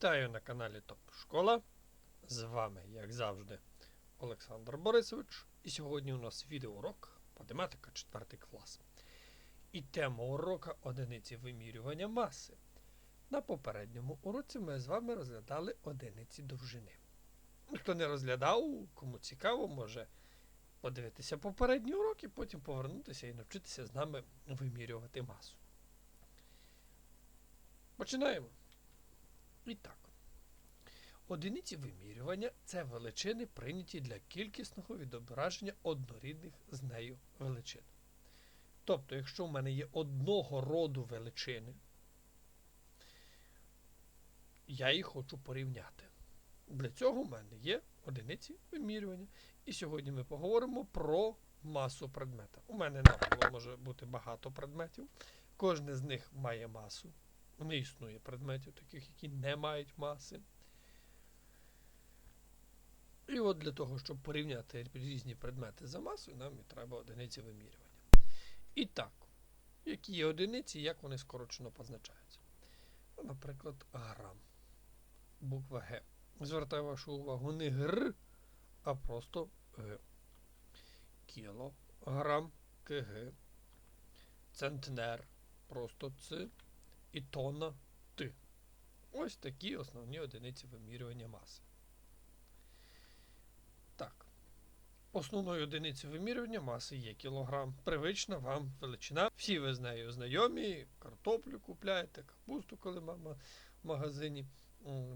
Вітаю на каналі Топ Школа. З вами, як завжди, Олександр Борисович. І сьогодні у нас відеоурок математика 4 клас. І тема урока одиниці вимірювання маси. На попередньому уроці ми з вами розглядали одиниці довжини. Хто не розглядав, кому цікаво, може подивитися попередні уроки, потім повернутися і навчитися з нами вимірювати масу. Починаємо. І так. Одиниці вимірювання це величини, прийняті для кількісного відображення однорідних з нею величин. Тобто, якщо в мене є одного роду величини, я їх хочу порівняти. Для цього в мене є одиниці вимірювання. І сьогодні ми поговоримо про масу предмета. У мене навколо може бути багато предметів. Кожен з них має масу. Не існує предметів, таких, які не мають маси. І от для того, щоб порівняти різні предмети за масою, нам і треба одиниці вимірювання. І так, які є одиниці, як вони скорочено позначаються. Ну, Наприклад, грам. Буква Г. Звертаю вашу увагу не гр, а просто Г. Кілограм КГ. Центнер. Просто Ц і тонна Т. Ось такі основні одиниці вимірювання маси. Так. Основною одиницею вимірювання маси є кілограм. Привична вам величина. Всі ви з нею знайомі, картоплю купляєте, капусту, коли мама в магазині,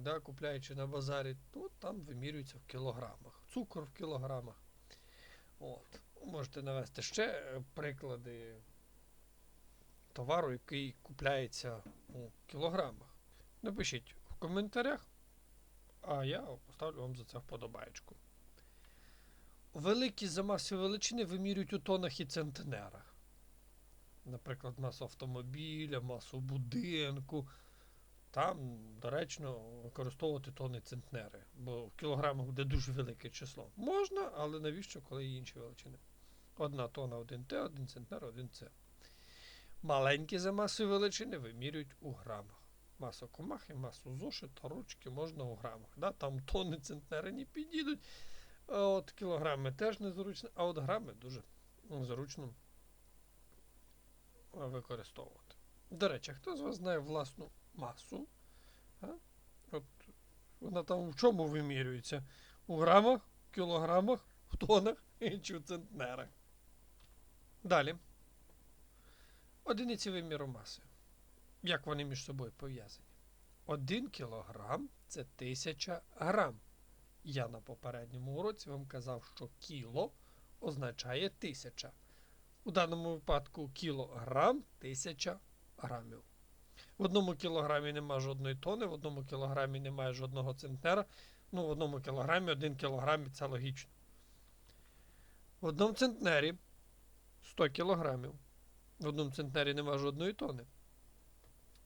да, купляючи на базарі, то там вимірюється в кілограмах. Цукор в кілограмах. От. Можете навести ще е, приклади товару, який купляється у кілограмах. Напишіть в коментарях, а я поставлю вам за це вподобаєчку. Великі за масою величини вимірюють у тонах і центнерах. Наприклад, масу автомобіля, масу будинку. Там доречно використовувати тони центнери, бо в кілограмах буде дуже велике число. Можна, але навіщо, коли є інші величини? Одна тона, один Т, один центнер, один С. Маленькі за масою величини вимірюють у грамах. Масу комахи, масу зошита, ручки можна у грамах. Да? Там тони центнери не підійдуть. От кілограми теж незручно, а от грами дуже зручно використовувати. До речі, хто з вас знає власну масу? А? От вона там в чому вимірюється? У грамах, кілограмах, в тонах чи в центнерах. Далі. Одиниці виміру маси. Як вони між собою пов'язані? Один кілограм це 1000 грам. Я на попередньому уроці вам казав, що кіло означає 1000. У даному випадку кілограм 1000 грамів. В одному кілограмі немає жодної тони, в одному кілограмі немає жодного центнера. Ну, в одному кілограмі один кілограм це логічно. В одному центнері 100 кілограмів. В одному центнері немає жодної тони.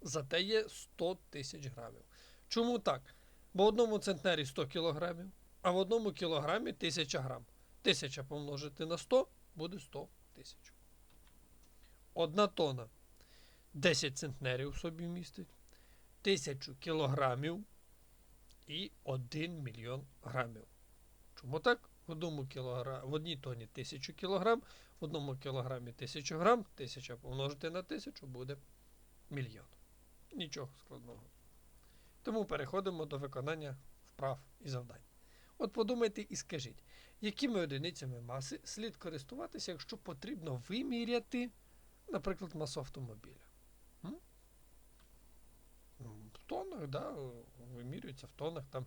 Зате є 100 тисяч грамів. Чому так? Бо в одному центнері 100 кілограмів, а в одному кілограмі 1000 грам. 1000 помножити на 100 буде 100 тисяч. Одна тона 10 центнерів собі містить, 1000 кілограмів і 1 мільйон грамів. Чому так? В, одному кілогра... в одній тоні 1000 кілограм, в одному кілограмі 1000 грам, 1000 помножити на 1000 буде мільйон. Нічого складного. Тому переходимо до виконання вправ і завдань. От подумайте і скажіть, якими одиницями маси слід користуватися, якщо потрібно виміряти, наприклад, масу автомобіля? В тонах, да, вимірюється в тонах. Там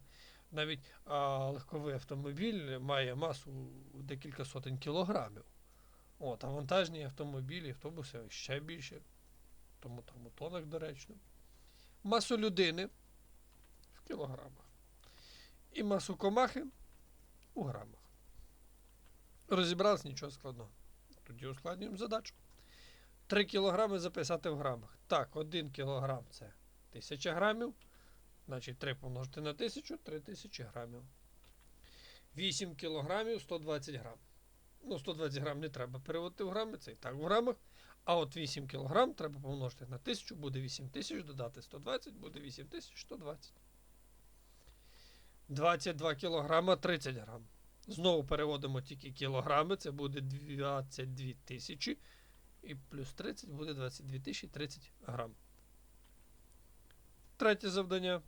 навіть а, легковий автомобіль має масу декілька сотень кілограмів. От, а вантажні автомобілі, автобуси ще більше. Тому там у тонах доречно. Масу людини в кілограмах. І масу комахи у грамах. Розібрались нічого складного. Тоді ускладнюємо задачу. 3 кілограми записати в грамах. Так, 1 кілограм це 1000 грамів. Значить, 3 помножити на 1000 3000 грамів. 8 кілограмів 120 грам. Ну, 120 грам не треба переводити в грами, це і так в грамах. А от 8 кг треба помножити на 1000, буде 8000, додати 120, буде 8120. 22 кілограма 30 грам. Знову переводимо тільки кілограми, це буде 22 тисячі. І плюс 30 буде 22 тисячі 30 грам. Третє завдання.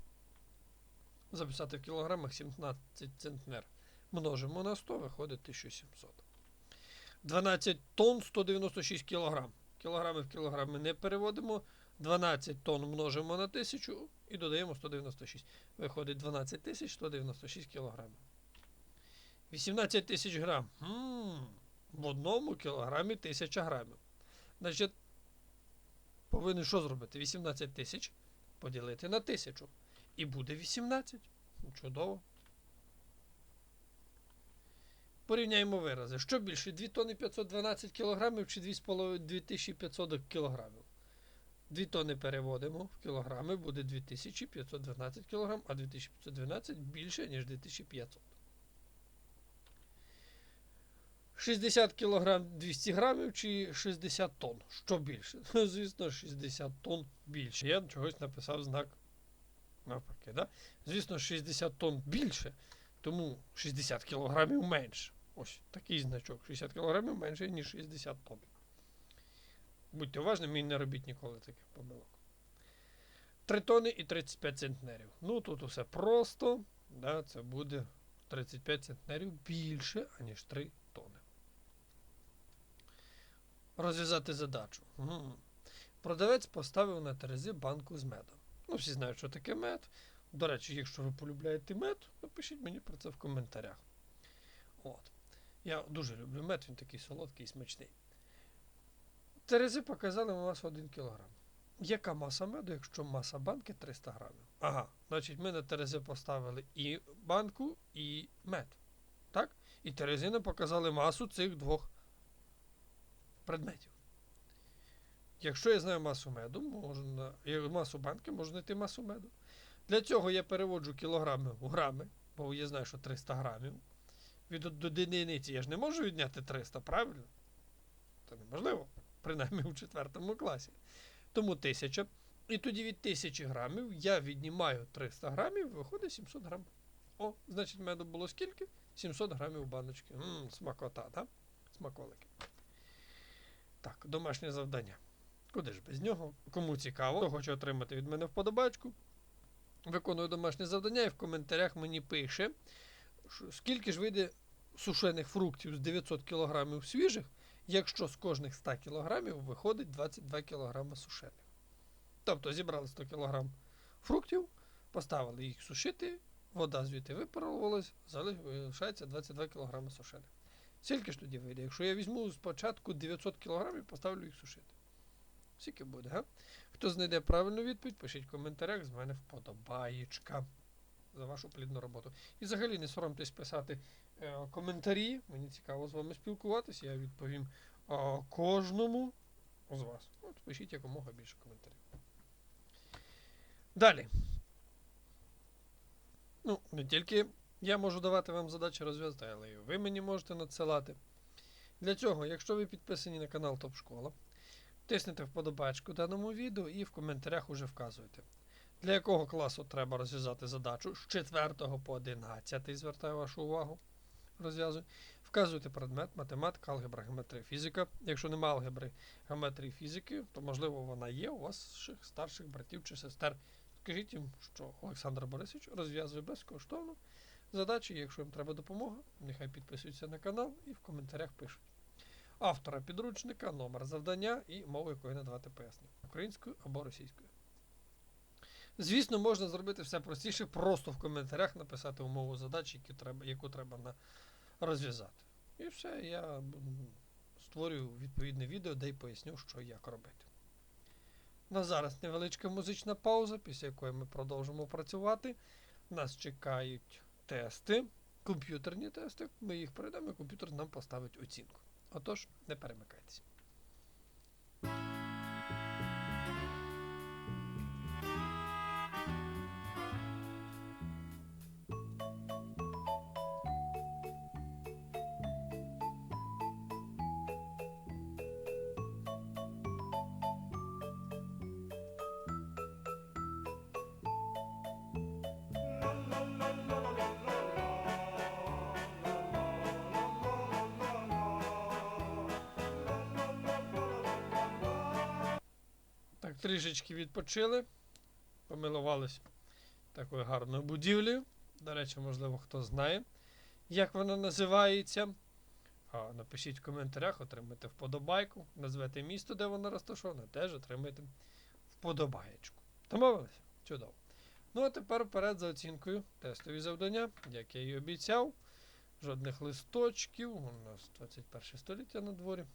Записати в кілограмах 17 центнер. Множимо на 100, виходить 1700. 12 тонн 196 кілограм. Кілограми в кілограми не переводимо. 12 тонн множимо на 1000 і додаємо 196. Виходить 12 тисяч 196 кілограмів. 18 тисяч грам. м в одному кілограмі 1000 грамів. Значить, повинен що зробити? 18 тисяч поділити на 1000. І буде 18. Чудово. Порівняємо вирази. Що більше? 2 тонни 512 кілограмів чи 2500 кілограмів? 2 тонни переводимо в кілограми, буде 2512 кілограм, а 2512 більше, ніж 2500. 60 кілограм 200 грамів чи 60 тонн? Що більше? Ну, звісно, 60 тонн більше. Я чогось написав знак навпаки. Да? Звісно, 60 тонн більше, тому 60 кілограмів менше. Ось такий значок. 60 кілограмів менше, ніж 60 тонн. Будьте уважними і не робіть ніколи таких помилок. 3 тонни і 35 центнерів. Ну тут усе просто. Да, це буде 35 центнерів більше, аніж 3 тонни. Розв'язати задачу. М. Продавець поставив на терези банку з медом. Ну, всі знають, що таке мед. До речі, якщо ви полюбляєте мед, напишіть мені про це в коментарях. От. Я дуже люблю мед, він такий солодкий і смачний. Терези показали у нас 1 кг. Яка маса меду, якщо маса банки 300 грамів? Ага, значить ми на терези поставили і банку, і мед. Так? І терези нам показали масу цих двох предметів. Якщо я знаю масу меду, можна, масу банки, можна знайти масу меду. Для цього я переводжу кілограми в грами, бо я знаю, що 300 грамів. Від одиниці я ж не можу відняти 300, правильно? Це неможливо, принаймні у 4 класі. Тому 1000. І тоді від 1000 грамів я віднімаю 300 грамів, виходить 700 грамів. О, значить, меду було скільки? 700 грамів баночки. Ммм, смакота, так? Смаколики. Так, домашнє завдання. Куди ж без нього? Кому цікаво, хто хоче отримати від мене вподобачку. Виконую домашнє завдання і в коментарях мені пише, скільки ж вийде сушених фруктів з 900 кг свіжих, якщо з кожних 100 кг виходить 22 кг сушених. Тобто зібрали 100 кг фруктів, поставили їх сушити, вода звідти випарувалась, залишається 22 кг сушених. Скільки ж тоді вийде? Якщо я візьму спочатку 900 кг і поставлю їх сушити. Скільки буде, га? Хто знайде правильну відповідь, пишіть в коментарях, з мене вподобаєчка за вашу плідну роботу. І взагалі не соромтесь писати е, коментарі. Мені цікаво з вами спілкуватися. Я відповім е, кожному з вас. От пишіть якомога більше коментарів. Далі. Ну, не тільки я можу давати вам задачі розв'язати, але і ви мені можете надсилати. Для цього, якщо ви підписані на канал Топ Школа, тиснете вподобачку даному відео і в коментарях уже вказуєте, для якого класу треба розв'язати задачу з 4 по 11, звертаю вашу увагу. Розв'язую. Вказуйте предмет, математика, алгебра, геометрія, фізика. Якщо немає алгебри, геометрії, фізики, то можливо вона є у ваших старших братів чи сестер. Скажіть їм, що Олександр Борисович розв'язує безкоштовно задачі. Якщо їм треба допомога, нехай підписуються на канал і в коментарях пишуть. Автора підручника, номер завдання і мову, якої надавати пояснення українською або російською. Звісно, можна зробити все простіше, просто в коментарях написати умову задачі, яку треба, яку треба на розв'язати. І все, я створюю відповідне відео, де й поясню, що як робити. На зараз невеличка музична пауза, після якої ми продовжимо працювати. Нас чекають тести, комп'ютерні тести. Ми їх передамо, і комп'ютер нам поставить оцінку. Отож, не перемикайтеся. Трішечки відпочили, помилувались такою гарною будівлею. До речі, можливо, хто знає, як вона називається. А, напишіть в коментарях, отримайте вподобайку, назвете місто, де вона розташована, теж отримайте вподобаєчку. Домовились? Чудово. Ну а тепер вперед за оцінкою тестові завдання, як я і обіцяв. Жодних листочків. У нас 21 століття на дворі.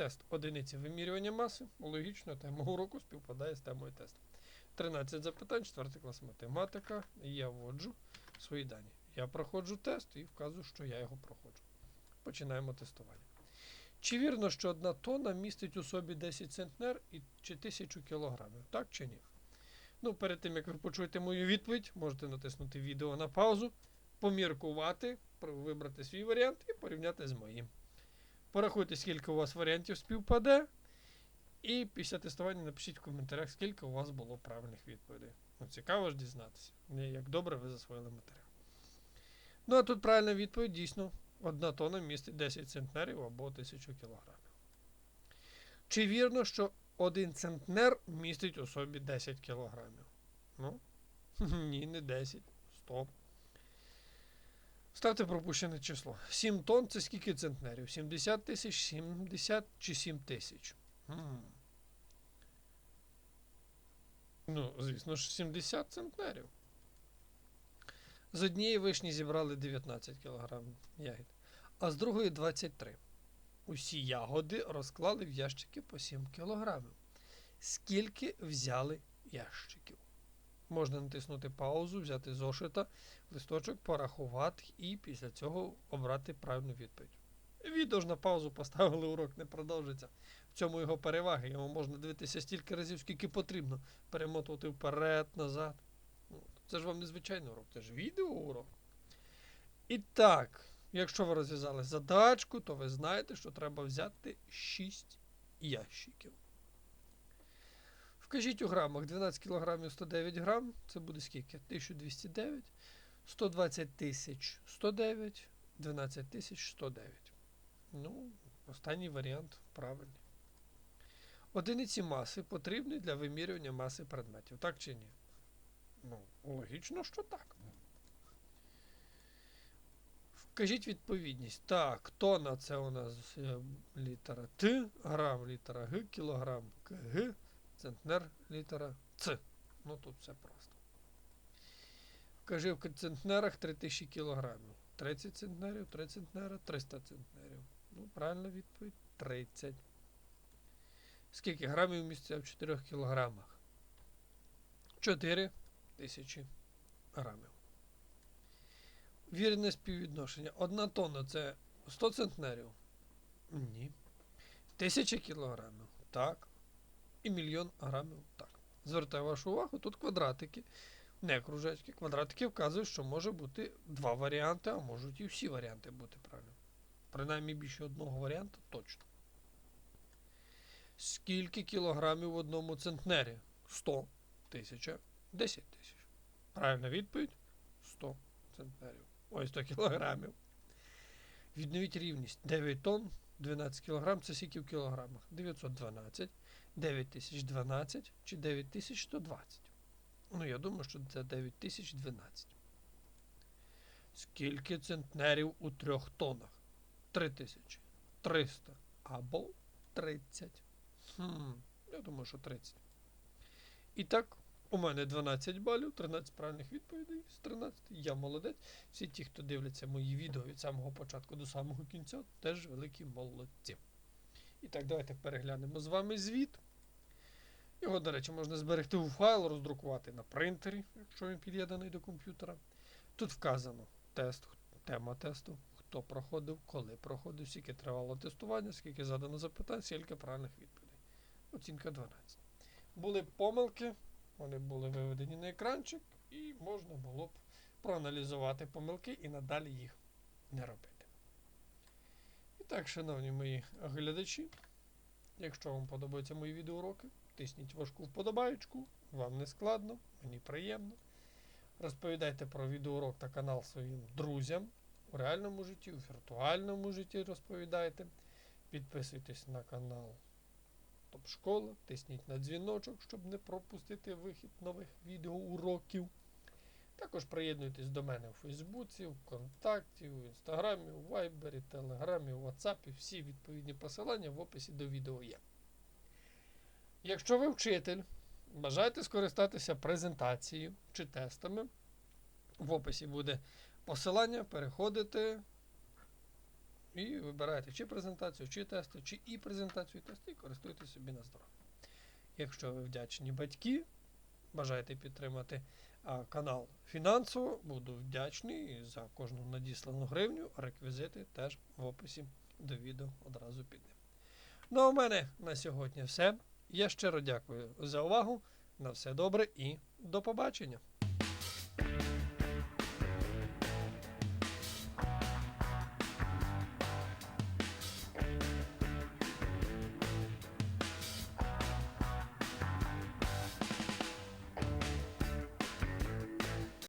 Тест одиниці вимірювання маси. Логічно, тема уроку співпадає з темою тесту. 13 запитань, 4 клас математика. Я вводжу свої дані. Я проходжу тест і вказую, що я його проходжу. Починаємо тестування. Чи вірно, що одна тонна містить у собі 10 центнер і чи 1000 кілограмів? Так чи ні? Ну, перед тим як ви почуєте мою відповідь, можете натиснути відео на паузу, поміркувати, вибрати свій варіант і порівняти з моїм. Порахуйте, скільки у вас варіантів співпаде. І після тестування напишіть в коментарях, скільки у вас було правильних відповідей. Ну, цікаво ж дізнатися, як добре ви засвоїли матеріал. Ну, а тут правильна відповідь дійсно. Одна тонна містить 10 центнерів або 1000 кілограмів. Чи вірно, що один центнер містить у собі 10 кілограмів? Ну, ні, не 10. Стоп. Ставте пропущене число. 7 тонн це скільки центнерів? 70 тисяч, 70 чи 7 тисяч? Ну, звісно ж, 70 центнерів. З однієї вишні зібрали 19 кг ягід, а з другої 23. Усі ягоди розклали в ящики по 7 кг. Скільки взяли ящиків? Можна натиснути паузу, взяти зошита, листочок, порахувати і після цього обрати правильну відповідь. Відео ж на паузу поставили, урок не продовжиться. В цьому його переваги. Його можна дивитися стільки разів, скільки потрібно. Перемотувати вперед, назад. Ну, Це ж вам не звичайний урок, це ж відеоурок. І так, якщо ви розв'язали задачку, то ви знаєте, що треба взяти 6 ящиків. Вкажіть у грамах 12 кг 109 грам. Це буде скільки? 1209, 120 тисяч 109, 12 тисяч 109. Ну, останній варіант правильний. Одиниці маси потрібні для вимірювання маси предметів, так чи ні? Ну, логічно, що так. Вкажіть відповідність. Так, тонна це у нас е, літера Т, грам літера Г, кілограм КГ, центнер літера Ц. Ну тут все просто. Вкажи в центнерах 3000 кілограмів. 30 центнерів, 3 центнера, 300 центнерів. Ну, правильна відповідь 30. Скільки грамів міститься в 4 кілограмах? 4 тисячі грамів. Вірне співвідношення. Одна тонна це 100 центнерів? Ні. Тисяча кілограмів? Так. І мільйон грамів? Так. Звертаю вашу увагу, тут квадратики, не кружечки. Квадратики вказують, що може бути два варіанти, а можуть і всі варіанти бути правильно. Принаймні більше одного варіанту точно. Скільки кілограмів в одному центнері? 100 тисяча, 10 тисяч. Правильна відповідь 100 центнерів. Ой, 100 кілограмів. Відновіть рівність. 9 тонн, 12 кілограм це скільки в кілограмах? 912, 9012 чи 9120. Ну, я думаю, що це 9012. Скільки центнерів у трьох тоннах? 3000, 300 або 30. Хм, я думаю, що 30. І так, у мене 12 балів, 13 правильних відповідей з 13. Я молодець. Всі ті, хто дивляться мої відео від самого початку до самого кінця, теж великі молодці. І так, давайте переглянемо з вами звіт. Його, до речі, можна зберегти у файл, роздрукувати на принтері, якщо він під'єднаний до комп'ютера. Тут вказано тест, тема тесту, хто проходив, коли проходив, скільки тривало тестування, скільки задано запитань, скільки правильних відповідей. Оцінка 12. Були помилки, вони були виведені на екранчик, і можна було б проаналізувати помилки і надалі їх не робити. Так, шановні мої глядачі, якщо вам подобаються мої відеоуроки, тисніть важку вподобаючку, вам не складно, мені приємно. Розповідайте про відеоурок та канал своїм друзям у реальному житті, у віртуальному житті розповідайте. Підписуйтесь на канал Топ школа, тисніть на дзвіночок, щоб не пропустити вихід нових відеоуроків. Також приєднуйтесь до мене у Фейсбуці, в Контакті, в Інстаграмі, у Вайбері, Телеграмі, у Ватсапі. Всі відповідні посилання в описі до відео є. Якщо ви вчитель, бажаєте скористатися презентацією чи тестами, в описі буде посилання, переходите і вибираєте чи презентацію, чи тести, чи і презентацію, і тести, і користуйтесь собі на здоров'я. Якщо ви вдячні батьки, бажаєте підтримати канал фінансово, буду вдячний за кожну надіслану гривню. Реквізити теж в описі до відео одразу під ним. Ну а в мене на сьогодні все. Я щиро дякую за увагу. На все добре і до побачення.